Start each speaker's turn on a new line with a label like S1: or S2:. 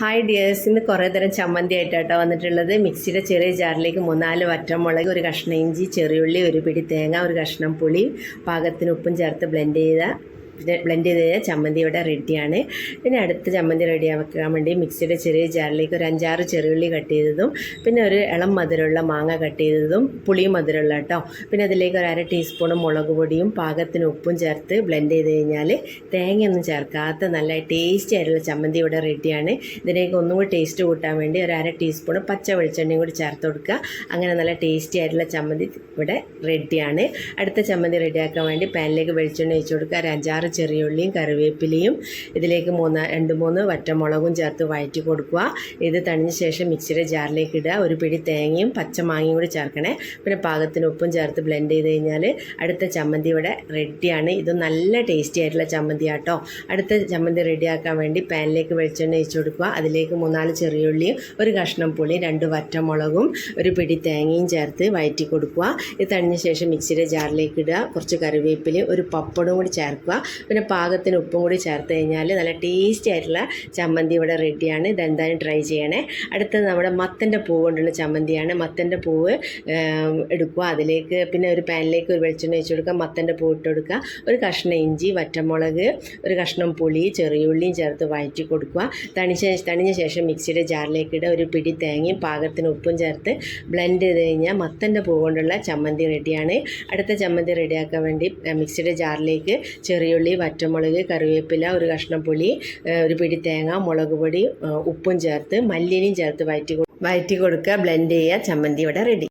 S1: Hi dears ഇന്ന് കുറേ തരം ചമ്മന്തി ആയിട്ടാട്ടോ വന്നിട്ടുള്ളത്. മിക്സിയുടെ ചെറിയ ജാറിലേക്ക് മൂന്നാൽ വറ്റമുളക് ഒരു കഷ്ണം ഇഞ്ചി ചെറിയുള്ളി ഒരു പിടി തേങ്ങ ഒരു കഷ്ണം പുളി പാകത്തിന് ഉപ്പും ചേർത്ത് ബ്ലെൻഡ് ചെയ്ത ബ്ലെൻഡ് ചെയ്ത് ചമ്മന്തി ഇവിടെ റെഡിയാണ് പിന്നെ അടുത്ത ചമ്മന്തി റെഡിയാക്കാൻ വേണ്ടി മിക്സിയുടെ ചെറിയ ജാറിലേക്ക് ഒരു അഞ്ചാറ് ചെറുള്ളി കട്ട് ചെയ്തതും പിന്നെ ഒരു ഇളം മധുരമുള്ള മാങ്ങ കട്ട് ചെയ്തതും പുളി മധുരമുള്ള കേട്ടോ പിന്നെ അതിലേക്ക് ഒരു അര ടീസ്പൂൺ മുളക് പൊടിയും പാകത്തിന് ഉപ്പും ചേർത്ത് ബ്ലെൻഡ് ചെയ്ത് കഴിഞ്ഞാൽ തേങ്ങയൊന്നും ചേർക്കാത്ത നല്ല ടേസ്റ്റി ആയിട്ടുള്ള ചമ്മന്തി ഇവിടെ റെഡിയാണ് ഇതിലേക്ക് ഒന്നും കൂടി ടേസ്റ്റ് കൂട്ടാൻ വേണ്ടി ഒരു അര ടീസ്പൂൺ പച്ച വെളിച്ചെണ്ണയും കൂടി ചേർത്ത് കൊടുക്കുക. അങ്ങനെ നല്ല ടേസ്റ്റി ആയിട്ടുള്ള ചമ്മന്തി ഇവിടെ റെഡിയാണ് അടുത്ത ചമ്മന്തി റെഡിയാക്കാൻ വേണ്ടി പാനിലേക്ക് വെളിച്ചെണ്ണ ഒഴിച്ച് കൊടുക്കുക. ഒരു അഞ്ചാറ് ചെറിയുള്ളിയും കറിവേപ്പിലയും ഇതിലേക്ക് മൂന്ന് രണ്ട് മൂന്ന് വറ്റമുളകും ചേർത്ത് വഴറ്റി കൊടുക്കുക. ഇത് തണിഞ്ഞ ശേഷം മിക്സിയുടെ ജാറിലേക്ക് ഇടുക. ഒരു പിടി തേങ്ങയും പച്ചമാങ്ങയും കൂടി ചേർക്കണേ. പിന്നെ പാകത്തിന് ഉപ്പും ചേർത്ത് ബ്ലെൻഡ് ചെയ്ത് കഴിഞ്ഞാൽ അടുത്ത ചമ്മന്തി ഇവിടെ റെഡിയാണ് ഇത് നല്ല ടേസ്റ്റി ആയിട്ടുള്ള ചമ്മന്തി ആട്ടോ അടുത്ത ചമ്മന്തി റെഡിയാക്കാൻ വേണ്ടി പാനിലേക്ക് വെളിച്ചെണ്ണ ഒഴിച്ചു കൊടുക്കുക. അതിലേക്ക് മൂന്നാൽ ചെറിയുള്ളിയും ഒരു കഷ്ണം പുളി രണ്ട് വറ്റമുളകും ഒരു പിടി തേങ്ങയും ചേർത്ത് വഴറ്റി കൊടുക്കുക. ഇത് തണിഞ്ഞ ശേഷം മിക്സിയുടെ ജാറിലേക്ക് ഇടുക. കുറച്ച് കറിവേപ്പിലയും ഒരു പപ്പടവും കൂടി ചേർക്കുക. പിന്നെ പാകത്തിന് ഉപ്പും കൂടി ചേർത്ത് കഴിഞ്ഞാൽ നല്ല ടേസ്റ്റി ആയിട്ടുള്ള ചമ്മന്തി ഇവിടെ റെഡിയാണ് ഇതെന്തായാലും ട്രൈ ചെയ്യണേ. അടുത്തത് നമ്മുടെ മത്തന്റെ പൂവ് കൊണ്ടുള്ള ചമ്മന്തിയാണ്. മത്തന്റെ പൂവ് എടുക്കുക. അതിലേക്ക് പിന്നെ ഒരു പാനിലേക്ക് ഒരു വെളിച്ചെണ്ണ ഒഴിച്ച് കൊടുക്കുക. മത്തന്റെ പൂ ഇട്ട് കൊടുക്കുക. ഒരു കഷ്ണം ഇഞ്ചി വറ്റമുളക് ഒരു കഷ്ണം പുളി ചെറിയുള്ളിയും ചേർത്ത് വഴറ്റി കൊടുക്കുക. തണിച്ച തണിഞ്ഞ ശേഷം മിക്സിയുടെ ജാറിലേക്ക് ഇടുക. ഒരു പിടി തേങ്ങയും പാകത്തിന് ഉപ്പും ചേർത്ത് ബ്ലെൻഡ് ചെയ്ത് കഴിഞ്ഞാൽ മത്തന്റെ പൂ കൊണ്ടുള്ള ചമ്മന്തി റെഡിയാണ് അടുത്ത ചമ്മന്തി റെഡിയാക്കാൻ വേണ്ടി മിക്സിയുടെ ജാറിലേക്ക് ചെറിയുള്ളി വറ്റമുളക് കറിവേപ്പില ഒരു കഷ്ണം പുളി ഒരു പിടി തേങ്ങ മുളക് പൊടി ഉപ്പും ചേർത്ത് മല്ലിയിലും ചേർത്ത് വയറ്റി വയറ്റി കൊടുക്കുക ബ്ലെൻഡ് ചെയ്യുക ചമ്മന്തി ഇവിടെ റെഡി